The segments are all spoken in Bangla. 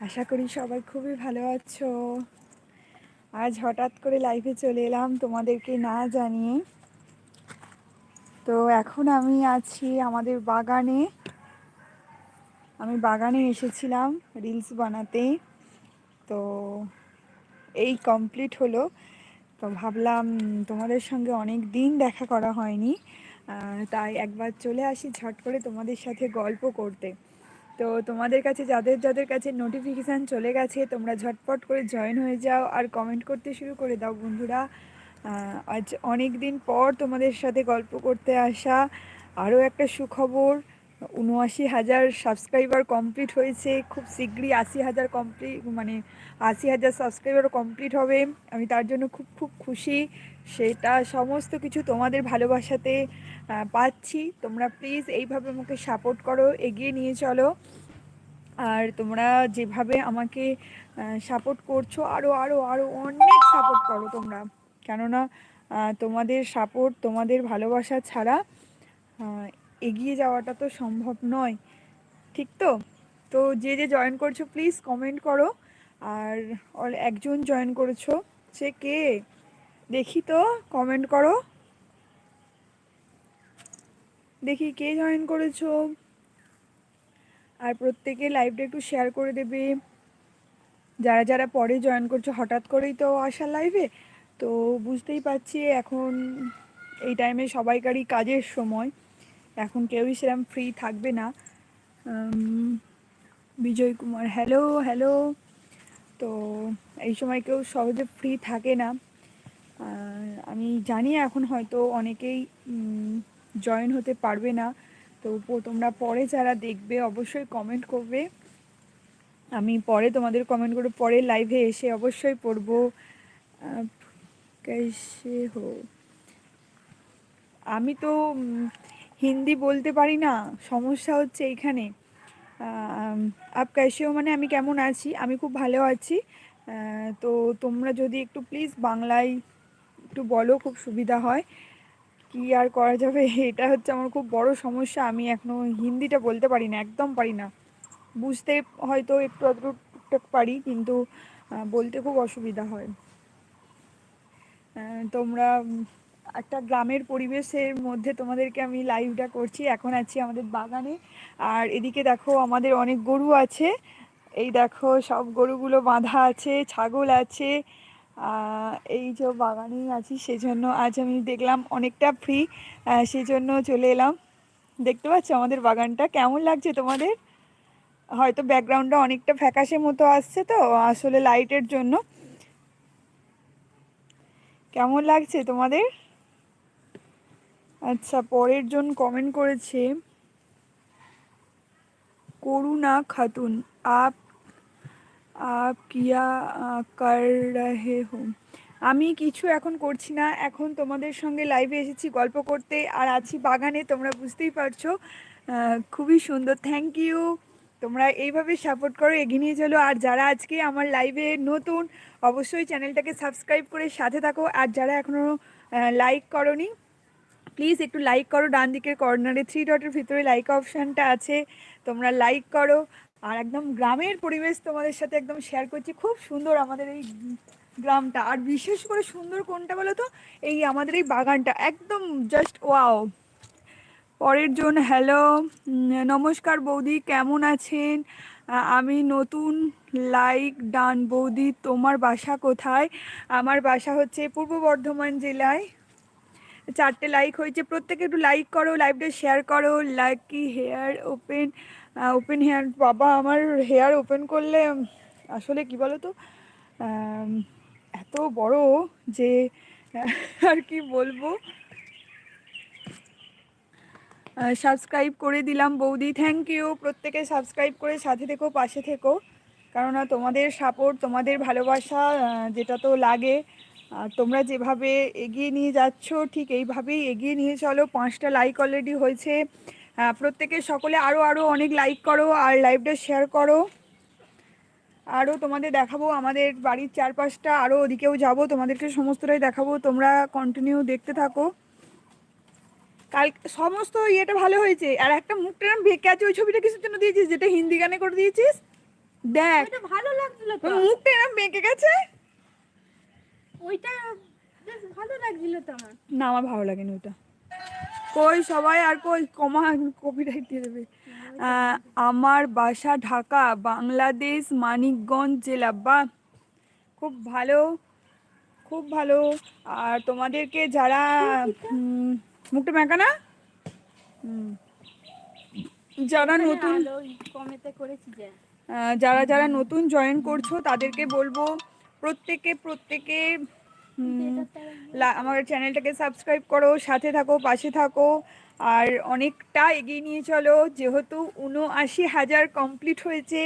আশা করি সবাই খুবই ভালো আছো। আজ হঠাৎ করে লাইভে চলে এলাম তোমাদেরকে না জানিয়ে। তো এখন আমি আছি আমাদের বাগানে। আমি বাগানে এসেছিলাম রিলস বানাতে। তো এই কমপ্লিট হলো। তো ভাবলাম তোমাদের সঙ্গে অনেক দিন দেখা করা হয়নি। তাই একবার চলে আসি ঝট করে তোমাদের সাথে গল্প করতে। তো তোমাদের কাছে, যাদের যাদের কাছে নোটিফিকেশান চলে গেছে, তোমরা ঝটপট করে জয়েন হয়ে যাও আর কমেন্ট করতে শুরু করে দাও বন্ধুরা। আজ অনেক দিন পর তোমাদের সাথে গল্প করতে আসা। আরও একটা সুখবর, উনআশি হাজার সাবস্ক্রাইবার কমপ্লিট হয়েছে। খুব শীঘ্রই আশি হাজার কমপ্লিট মানে আশি হাজার সাবস্ক্রাইবার কমপ্লিট হবে। আমি তার জন্য খুব খুব খুশি। সেটা সমস্ত কিছু তোমাদের ভালোবাসাতে পাচ্ছি। তোমরা প্লিজ এইভাবে আমাকে সাপোর্ট করো, এগিয়ে নিয়ে চলো। আর তোমরা যেভাবে আমাকে সাপোর্ট করছ আরও আরও আরও অনেক সাপোর্ট করো তোমরা। কেননা তোমাদের সাপোর্ট তোমাদের ভালোবাসা ছাড়া এগিয়ে যাওয়াটা তো সম্ভব নয়। ঠিক তো? তো যে যে জয়েন করছ প্লিজ কমেন্ট করো। আর একজন জয়েন করেছ, সে কে? দেখি তো কমেন্ট করো। দেখি কে জয়েন করেছ। আর প্রত্যেকে লাইভটা একটু শেয়ার করে দেবে। যারা যারা পরে জয়েন করছ, হঠাৎ করেই তো আসা লাইভে তো বুঝতেই পারছি এখন এই টাইমে সবাইকারই কাজের সময়। এখন কেউই সেরকম ফ্রি থাকবে না। বিজয় কুমার হ্যালো হ্যালো তো এই সময় কেউ সহজে ফ্রি থাকে না। আমি জানি এখন হয়তো অনেকেই জয়েন হতে পারবে না। তো তোমরা পরে যারা দেখবে, অবশ্যই কমেন্ট করবে। আমি পরে তোমাদের কমেন্ট করে পরে লাইভে এসে অবশ্যই পড়ব। কে হো, আমি তো হিন্দি বলতে পারি না, সমস্যা হচ্ছে এইখানে আপ ক্যাশেও মানে আমি কেমন আছি? আমি খুব ভালো আছি। তো তোমরা যদি একটু প্লিজ বাংলায় একটু বলো খুব সুবিধা হয়। কি আর করা যাবে? এটা হচ্ছে আমার খুব বড় সমস্যা। আমি এখনও হিন্দিটা বলতে পারি না, একদম পারি না। বুঝতে হয়তো একটু আধটু টুকটাক পারি, কিন্তু বলতে খুব অসুবিধা হয়। তোমরা একটা গ্রামের পরিবেশের মধ্যে তোমাদেরকে আমি লাইভটা করছি। এখন আছি আমাদের বাগানে। আর এদিকে দেখো, আমাদের অনেক গরু আছে। এই দেখো, সব গরুগুলো বাঁধা আছে, ছাগল আছে। এই যে বাগানেই আছি, সেজন্য আজ আমি দেখলাম অনেকটা ফ্রি সেজন্য চলে এলাম। দেখতে পাচ্ছ আমাদের বাগানটা? কেমন লাগছে তোমাদের? হয়তো ব্যাকগ্রাউন্ডটা অনেকটা ফ্যাকাশে মতো আসছে তো, আসলে লাইটের জন্য। কেমন লাগছে তোমাদের? আচ্ছা পরের জন কমেন্ট করেছে, করুণা খাতুন, আপ কিয়া কর রহে হো। আমি কিছু এখন করছি না, এখন তোমাদের সঙ্গে লাইভে এসেছি গল্প করতে, আর আছি বাগানে, তোমরা বুঝতেই পারছ। খুবই সুন্দর থ্যাংক ইউ তোমরা এইভাবে সাপোর্ট করো, এগিয়ে নিয়ে চলো। আর যারা আজকে আমার লাইভে নতুন, অবশ্যই চ্যানেলটাকে সাবস্ক্রাইব করে সাথে থাকো। আর যারা এখনও লাইক করনি প্লিজ একটু লাইক করো। ডান দিকের কর্নারে থ্রি ডটের ভিতরে লাইক অপশানটা আছে, তোমরা লাইক করো। আর একদম গ্রামের পরিবেশ তোমাদের সাথে একদম শেয়ার করছি। খুব সুন্দর আমাদের এই গ্রামটা। আর বিশেষ করে সুন্দর কোনটা বলো তো? এই আমাদের এই বাগানটা। একদম জাস্ট ওয়াও পরের জন হ্যালো নমস্কার বৌদি, কেমন আছেন? আমি নতুন লাইক ডান বৌদি। তোমার বাসা কোথায়? আমার বাসা হচ্ছে পূর্ব বর্ধমান জেলায়। চারটে লাইক হয়েছে। প্রত্যেকে একটু লাইক করো লাইভটা শেয়ার করো। লাইকি হেয়ার ওপেন ওপেন হেয়ার বাবা আমার হেয়ার ওপেন করলে আসলে কি বলো তো এত বড় যে আর কি বলব? সাবস্ক্রাইব করে দিলাম বৌদি থ্যাংক ইউ প্রত্যেকে সাবস্ক্রাইব করে সাথে থেকো, পাশে থেকো। কেননা তোমাদের সাপোর্ট তোমাদের ভালোবাসা যেটা তো লাগে। আর তোমরা যেভাবে এগিয়ে নিয়ে যাচ্ছ, ঠিক এইভাবেই এগিয়ে নিয়ে চলো। পাঁচটা লাইক অলরেডি হয়েছে। প্রত্যেকে সকলে আরও আরও অনেক লাইক করো আর লাইভটা শেয়ার করো। আরও তোমাদের দেখাবো আমাদের বাড়ির চারপাশটা আরও ওদিকেও যাব তোমাদেরকে সমস্তটাই দেখাবো তোমরা কন্টিনিউ দেখতে থাকো। কাল সমস্ত ইয়েটা ভালো হয়েছে। আর একটা মুখটা বেঁকে আছে ওই ছবিটা কিছুর জন্য দিয়েছিস? যেটা হিন্দি গানে করে দিয়েছিস? দেখ। ওইটা ভালো লাগছিল মুখটা এরকম বেঁকে গেছে? ওইটা ভালো লাগছিল তো আমার। না আমার ভালো লাগেনি ওটা কই সবাই আর কই? কমা কপিরাইট দিয়ে দেবে। আমার বাসা ঢাকা বাংলাদেশ মানিকগঞ্জ জেলা। বা খুব ভালো খুব ভালো। আর তোমাদেরকে যারা মুখটা মেকা না? যারা নতুন যারা যারা নতুন জয়েন করছ তাদেরকে বলব প্রত্যেকে প্রত্যেকে আমার চ্যানেলটাকে সাবস্ক্রাইব করো, সাথে থাকো, পাশে থাকো। আর অনেকটা এগিয়ে নিয়ে চলো, যেহেতু উনআশি হাজার কমপ্লিট হয়েছে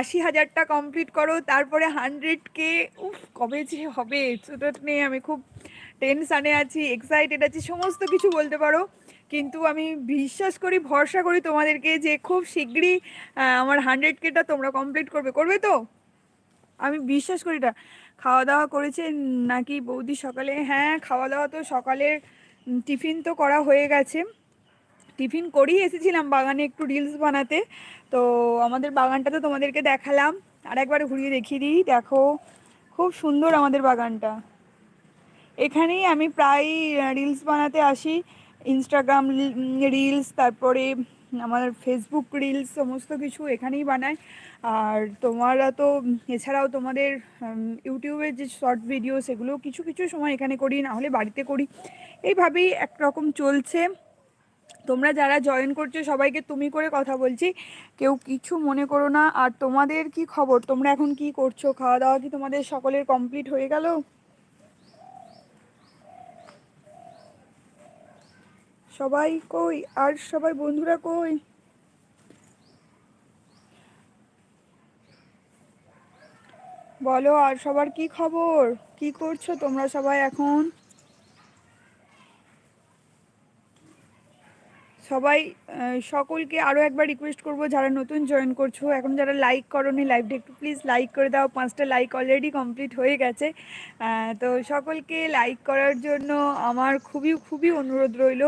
আশি হাজারটা কমপ্লিট করো, তারপরে হান্ড্রেডকে উফ, কবে যে হবে? সেটা নিয়ে আমি খুব টেনশানে আছি এক্সাইটেড আছি, সমস্ত কিছু বলতে পারো। কিন্তু আমি বিশ্বাস করি, ভরসা করি তোমাদেরকে যে খুব শীঘ্রই আমার হান্ড্রেড কেটা তোমরা কমপ্লিট করবে করবে তো? আমি বিশ্বাস করি এটা। খাওয়া দাওয়া করেছে নাকি বৌদি সকালে? হ্যাঁ খাওয়া দাওয়া তো সকালের টিফিন তো করা হয়ে গেছে। টিফিন করেই এসেছিলাম বাগানে একটু রিলস বানাতে। তো আমাদের বাগানটা তো তোমাদেরকে দেখালাম। আর একবার ঘুরিয়ে দেখিয়ে দিই। দেখো, খুব সুন্দর আমাদের বাগানটা। এখানেই আমি প্রায় রিলস বানাতে আসি। ইনস্টাগ্রাম রিলস, তারপরে আমার ফেসবুক রিলস সমস্ত কিছু এখানেই বানাই আর তোমরা তো, এছাড়াও তোমাদের ইউটিউবের যে শর্ট ভিডিও সেগুলো কিছু কিছু সময় এখানে করি, না হলে বাড়িতে করি। এইভাবেই একরকম চলছে। তোমরা যারা জয়েন করছ, সবাইকে তুমি করে কথা বলছি। কেউ কিছু মনে করো না। আর তোমাদের কি খবর? তোমরা এখন কি করছ? খাওয়া দাওয়া কি তোমাদের সকলের কমপ্লিট হয়ে গেল? সবাই কই? আর সবাই বন্ধুরা কই? বলো, আর সবার কি খবর? কি করছ তোমরা সবাই এখন? সবাই সকলকে আরও একবার রিকোয়েস্ট করব, যারা নতুন জয়েন করছ, এখন যারা লাইক করোনি লাইভটা একটু প্লিজ লাইক করে দাও। পাঁচটা লাইক অলরেডি কমপ্লিট হয়ে গেছে। তো সকলকে লাইক করার জন্য আমার খুবই খুবই অনুরোধ রইল।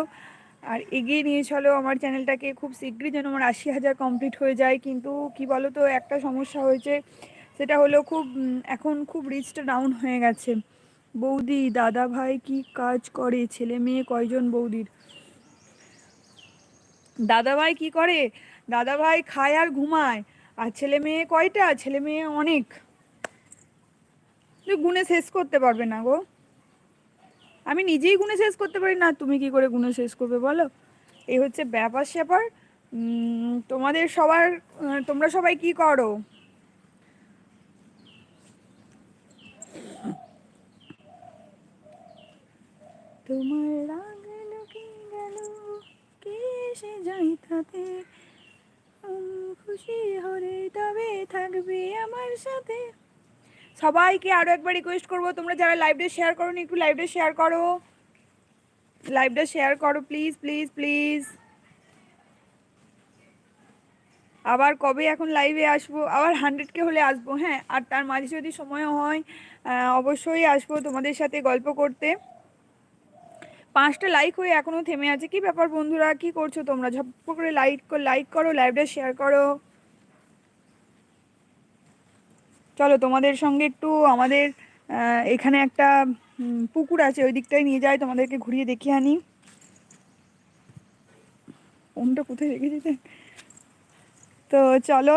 আর এগিয়ে নিয়ে চলো, আমার চ্যানেলটাকে খুব শীঘ্রই যেন আমার আশি হাজার কমপ্লিট হয়ে যায়। কিন্তু কি বলো তো একটা সমস্যা হয়েছে, সেটা হলো খুব এখন খুব রিচটা ডাউন হয়ে গেছে। বৌদি, দাদা ভাই কি কাজ করে? ছেলে মেয়ে কয়জন বৌদির? দাদাভাই কি করে? দাদাভাই খায় আর ঘুমায়, আর ছেলে মেয়ে কয়টা? ছেলে মেয়ে অনেক। তুমি গুণে শেষ করতে পারবে না গো। আমি নিজেই গুণে শেষ করতে পারি না, তুমি কি করে গুণে শেষ করবে বলো? এই হচ্ছে ব্যাপার স্যাপার। তোমাদের সবার তোমরা সবাই কি করো? তোমার রাগ গেল তাতে? খুশি হলে তবে থাকবে আমার সাথে। সবাইকে আরও একবার রিকোয়েস্ট করব। তোমরা যারা লাইভটা শেয়ার করো একটু লাইভটা শেয়ার করো। লাইভটা শেয়ার করো প্লিজ প্লিজ প্লিজ আবার কবে এখন লাইভে আসব? আবার হান্ড্রেড কে হলে আসব হ্যাঁ? আর তার মাঝে যদি সময় হয় অবশ্যই আসব তোমাদের সাথে গল্প করতে। পাঁচটা লাইক হয়ে এখনও থেমে আছে। কি ব্যাপার বন্ধুরা? কি করছ তোমরা? ঝপ করে লাইক লাইক করো লাইভটা শেয়ার করো। চলো তোমাদের সঙ্গে একটু আমাদের এখানে একটা পুকুর আছে, ওই দিকটায় নিয়ে যাই, তোমাদেরকে ঘুরিয়ে দেখিয়ে আনি। ফোনটা কোথায় রেখে রেখেছি তো চলো,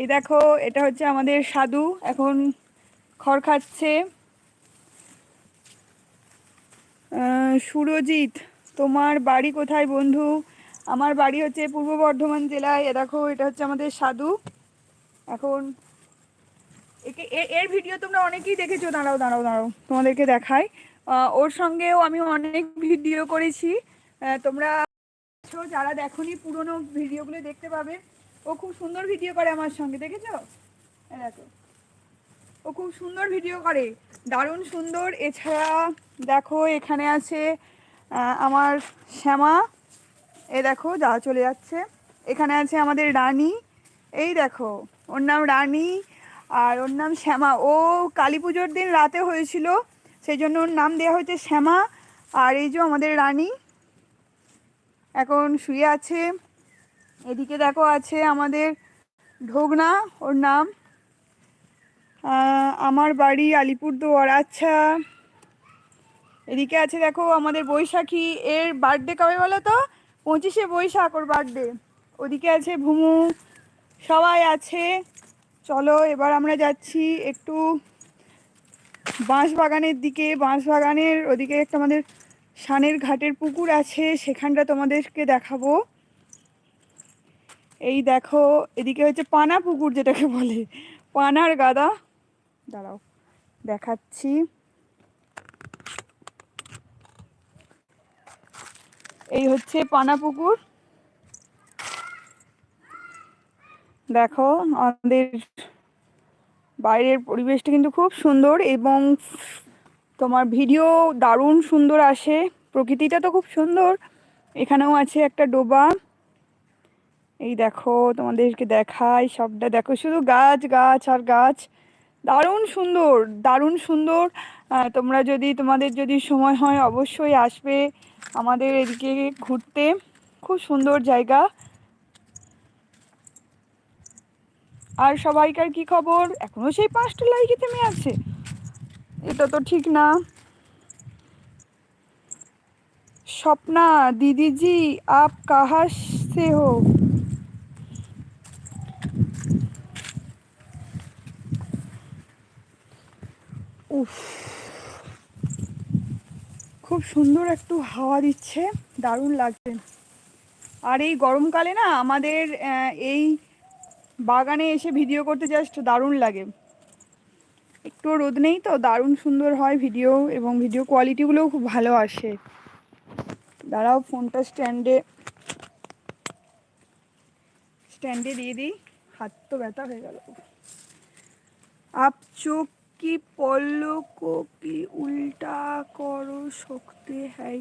এই দেখো, এটা হচ্ছে আমাদের সাধু, এখন খড় খাচ্ছে। সুরজিৎ, তোমার বাড়ি কোথায় বন্ধু? আমার বাড়ি হচ্ছে পূর্ব বর্ধমান জেলায়, এ দেখো, এটা হচ্ছে আমাদের সাধু। এখন একে এর ভিডিও তোমরা অনেকেই দেখেছ। দাঁড়াও দাঁড়াও দাঁড়াও, তোমাদেরকে দেখাই। ওর সঙ্গেও আমি অনেক ভিডিও করেছি। তোমরা যারা দেখোনি, পুরোনো ভিডিওগুলো দেখতে পাবে। ও খুব সুন্দর ভিডিও করে আমার সঙ্গে, দেখেছ? দেখো। ও খুব সুন্দর ভিডিও করে। দারুণ সুন্দর। এছাড়া দেখো, এখানে আছে আমার শ্যামা। এ দেখো, যা চলে যাচ্ছে। এখানে আছে আমাদের রানী। এই দেখো, ওর নাম রানী। আর ওর নাম শ্যামা। ও কালী পুজোর দিন রাতে হয়েছিল, সেই জন্য ওর নাম দেওয়া হয়েছে শ্যামা। আর এই যে আমাদের রানী, এখন শুয়ে আছে। এদিকে দেখো আছে আমাদের ঢোকনা, ওর নাম আমার বাড়ি আলিপুরদুয়ার। আচ্ছা এদিকে আছে দেখো আমাদের বৈশাখী, এর বার্থডে কবে বলো তো? পঁচিশে বৈশাখ ওর বার্থডে ওদিকে আছে ভুমু, সবাই আছে। চলো, এবার আমরা যাচ্ছি একটু বাঁশ বাগানের দিকে। বাঁশ বাগানের ওদিকে একটা আমাদের সানের ঘাটের পুকুর আছে, সেখানটা তোমাদেরকে দেখাবো। এই দেখো, এদিকে হচ্ছে পানা পুকুর যেটাকে বলে। পানার গাদা। দাঁড়াও, দেখাচ্ছি। এই হচ্ছে পানা পুকুর। দেখো, আমাদের বাইরের পরিবেশটা কিন্তু খুব সুন্দর এবং তোমার ভিডিও দারুণ সুন্দর আসে। প্রকৃতিটা তো খুব সুন্দর। এখানেও আছে একটা ডোবা। এই দেখো, তোমাদেরকে দেখাই সবটা। দেখো, শুধু গাছ গাছ আর গাছ। দারুণ সুন্দর দারুণ সুন্দর। তোমরা যদি, তোমাদের যদি সময় হয়, অবশ্যই আসবে আমাদের এদিকে ঘুরতে। খুব সুন্দর জায়গা। আর সবাইকার কি খবর? এখনও সেই পাঁচটা লাইকে থেমে আছে। এটা তো ঠিক না। স্বপ্না, দিদিজি, আপ কাহা সে হো? উফ। খুব সুন্দর একটু হাওয়া দিচ্ছে। দারুণ লাগছে। আর এই গরমকালে না আমাদের এই বাগানে এসে ভিডিও করতে জাস্ট দারুণ লাগে। একটু রোদ নেই তো, দারুণ সুন্দর হয় ভিডিও এবং ভিডিও কোয়ালিটিগুলোও খুব ভালো আসে। দাঁড়াও, ফোনটা স্ট্যান্ডে স্ট্যান্ডে দিয়ে দিই। হাত তো ব্যথা হয়ে গেল। আপ চোখ কি পল্লকো উল্টা করো, শক্তি হ্যায়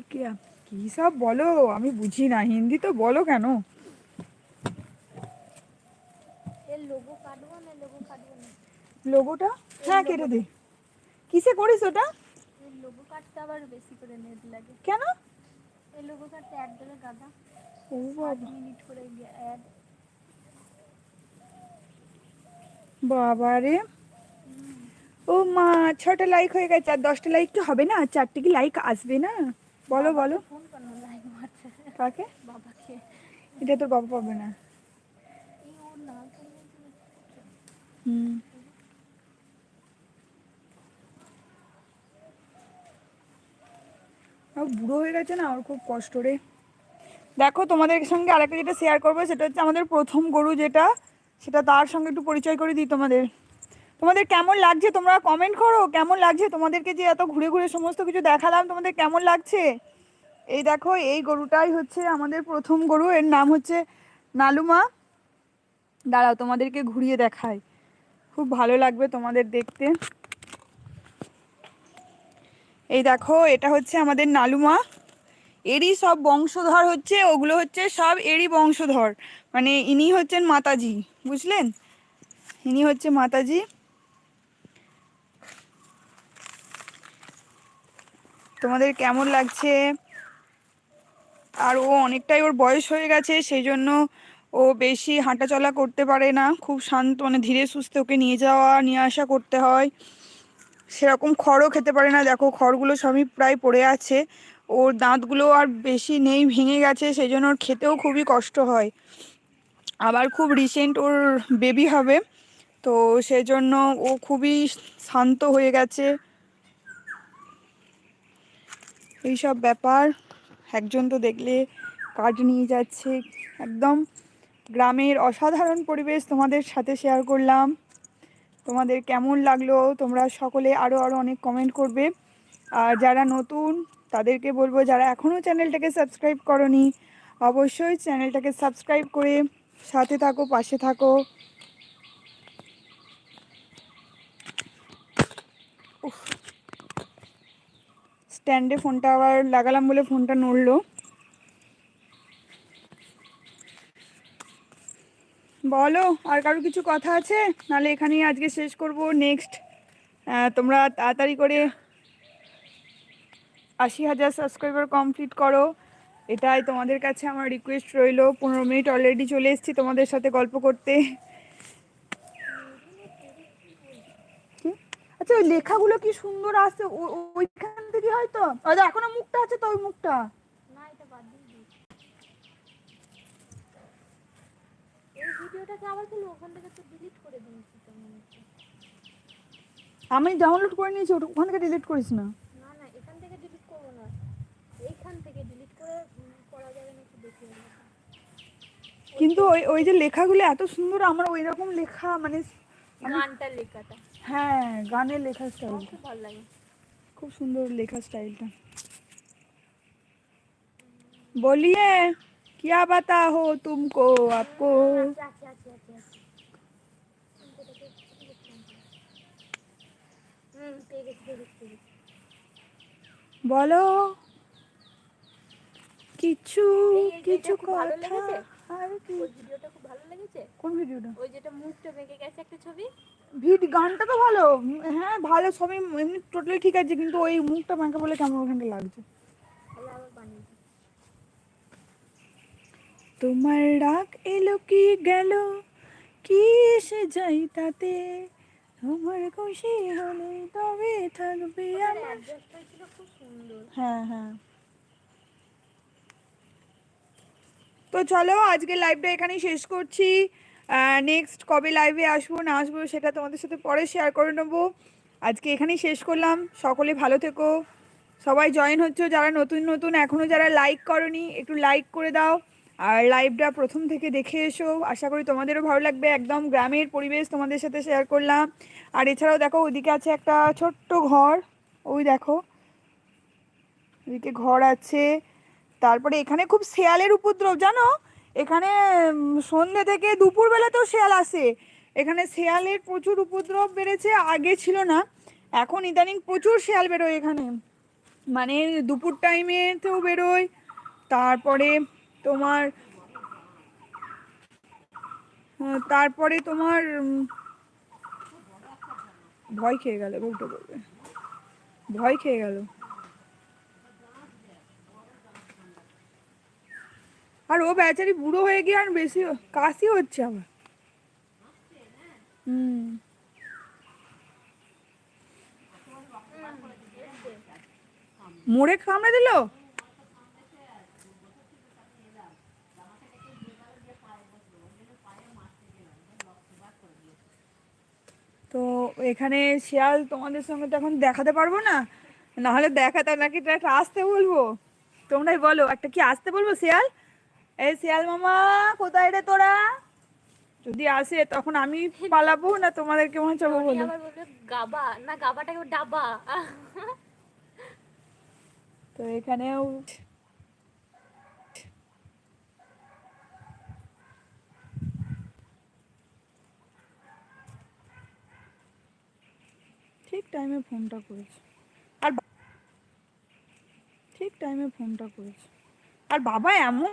কি সব বলো? আমি বুঝি না, হিন্দি তো বলো কেন এর লোগো কাটবো না লোগো কাটবো না? লোগোটা হ্যাঁ কেটে দে। কিসে করিস ওটা? লোগো কাটতে আবার বেশি করে নেট লাগে। কেন? এই লোগো কাটতে অ্যাড দিলে গাদা। ও বাবা। মিনিট করে অ্যাড বাবা রে। ও মা ছটা লাইক হয়ে গেছে আর দশটা লাইক কি হবে না চারটে কি লাইক আসবে না? বলো বলো। কাকে? এটা তোর বাবা পাবে না এই ওর না হুম আর বুড়ো হয়ে গেছে না, ওর খুব কষ্ট রে। দেখো, তোমাদের সঙ্গে আরেকটা যেটা শেয়ার করব, সেটা হচ্ছে আমাদের প্রথম গরু যেটা, সেটা তার সঙ্গে একটু পরিচয় করে দিই তোমাদের। তোমাদের কেমন লাগছে তোমরা কমেন্ট করো, কেমন লাগছে? তোমাদেরকে যে এত ঘুরে ঘুরে সমস্ত কিছু দেখালাম, তোমাদের কেমন লাগছে? এই দেখো, এই গরুটাই হচ্ছে আমাদের প্রথম গরু, এর নাম হচ্ছে নালুমা। দাঁড়াও, তোমাদেরকে ঘুরিয়ে দেখাই। খুব ভালো লাগবে তোমাদের দেখতে। এই দেখো, এটা হচ্ছে আমাদের নালুমা। এরই সব বংশধর হচ্ছে, ওগুলো হচ্ছে সব এরই বংশধর। মানে ইনি হচ্ছেন মাতাজি, বুঝলেন? ইনি হচ্ছে মাতাজি। তোমাদের কেমন লাগছে? আর ও অনেকটাই ওর বয়স হয়ে গেছে, সেই জন্য ও বেশি হাঁটাচলা করতে পারে না, খুব শান্ত মানে ধীরে সুস্থে ওকে নিয়ে যাওয়া, নিয়ে আসা করতে হয়। সেরকম খড়ও খেতে পারে না, দেখো খড়গুলো সবই প্রায় পড়ে আছে। ওর দাঁতগুলো আর বেশি নেই, ভেঙে গেছে, সেই জন্য ওর খেতেও খুবই কষ্ট হয়। আবার খুব রিসেন্ট ওর বেবি হবে, তো সেই জন্য ও খুবই শান্ত হয়ে গেছে। এইসব ব্যাপার, একজন তো দেখলে কাজ নিয়ে যাচ্ছে, একদম। গ্রামের অসাধারণ পরিবেশ তোমাদের সাথে শেয়ার করলাম। তোমাদের কেমন লাগল? তোমরা সকলে আরও আরও অনেক কমেন্ট করবে। আর যারা নতুন, তাদেরকে বলব যারা এখনও চ্যানেলটাকে সাবস্ক্রাইব করনি, অবশ্যই চ্যানেলটাকে সাবস্ক্রাইব করে সাথে থাকো, পাশে থাকো। স্ট্যান্ডে ফোনটা আবার লাগালাম বলে ফোনটা নড়লো। বলো, আর কারও কিছু কথা আছে? নালে এখানেই আজকে শেষ করব। নেক্সট তোমরা তাড়াতাড়ি করে আশি হাজার সাবস্ক্রাইবার কমপ্লিট করো। এটাই তোমাদের কাছে আমার রিকোয়েস্ট রইল। পনেরো মিনিট অলরেডি চলে এসেছি তোমাদের সাথে গল্প করতে। আচ্ছা ওই লেখাগুলো কি সুন্দর আছে ওইখান থেকে হয়তো? আচ্ছা, এখন মুখটা আছে তো, ওই মুখটা? ভিডিওটাকে আবার ওখান থেকে তো ডিলিট করে দিয়েছি তো মনে হচ্ছে। আমি ডাউনলোড করে নিয়েছি ওখান থেকে ডিলিট করিস না। না না এখান থেকে ডিলিট না। এইখান থেকে ডিলিট করে করা যাবে নাকি কিন্তু ওই ওই যে লেখাগুলো এত সুন্দর আমার ওই রকম লেখা মানে গানটা লেখাটা। হ্যাঁ গানের লেখা স্টাইল খুব ভালো লাগে। খুব সুন্দর লেখা স্টাইলটা বলিয়ে। क्या बता हो तुमको आपको আছে আছে আছে আছে আছে হুম পেয়ে গেছি পেয়ে গেছি পেয়ে গেছি বলো কিছু এই- এইটা কিছু খুব ভালো কথা লেগেছে? আর কি ওই ভিডিওটা খুব ভালো লেগেছে কোন ভিডিওটা ওই যেটা মুখটা বেঁকে গেছে একটা ছবি ভিড গানটা তো ভালো উম, হ্যাঁ ভালো সবই এমনি টোটালি ঠিক আছে কিন্তু ওই মুখটা বাঁকা বলে কেমন ওখানটা লাগছে তাহলে আবার বানিয়ে দিই। তোমার ডাক এলো কি গেল? কি এসে যাই তাতে? তোমার খুশি হলে তবে থাকবে হ্যাঁ হ্যাঁ। তো চলো, আজকে লাইভটা এখানেই শেষ করছি। নেক্সট কবে লাইভে আসব, না আসব, সেটা তোমাদের সাথে পরে শেয়ার করে নেব। আজকে এখানেই শেষ করলাম। সকলে ভালো থেকো। সবাই জয়েন হচ্ছে, যারা নতুন নতুন এখনও যারা লাইক করনি, একটু লাইক করে দাও। আর লাইভটা প্রথম থেকে দেখে এসো। আশা করি তোমাদেরও ভালো লাগবে। একদম গ্রামের পরিবেশ তোমাদের সাথে শেয়ার করলাম। আর এছাড়াও দেখো, ওইদিকে আছে একটা ছোট্ট ঘর। ওই দেখো, ওইদিকে ঘর আছে। তারপরে এখানে খুব শেয়ালের উপদ্রব, জানো? এখানে সন্ধ্যে থেকে দুপুর বেলাতেও শেয়াল আসে। এখানে শেয়ালের প্রচুর উপদ্রব বেড়েছে, আগে ছিল না। এখন ইদানিং প্রচুর শেয়াল বেরোয় এখানে। মানে দুপুর টাইমেতেও বেরোয়। তারপরে তোমার তারপরে তোমার ভয় খেয়ে গেল বউটা বলবে। ভয় খেয়ে গেল। আর ও বেচারি বুড়ো হয়ে গিয়ে আর বেশি কাশি হচ্ছে আমার হুম। মোড়ে কামড়ে দিল? তো এখানে শিয়াল তোমাদের সঙ্গে তো এখন দেখাতে পারব না। নাহলে দেখাতে নাকি তো একটা আসতে বলব। তোমরাই বলো একটা কি আসতে বলব শিয়াল? এই শিয়াল মামা কোথায় রে তোরা? যদি আসে তখন আমি পালাবো না তোমাদেরকে বাঁচাবো টনি বলো? গাবা। না গাবাটাকে ডাবা। তো এখানেও ঠিক টাইমে ফোনটা করেছে। আর ঠিক টাইমে ফোনটা করেছে। আর বাবা এমন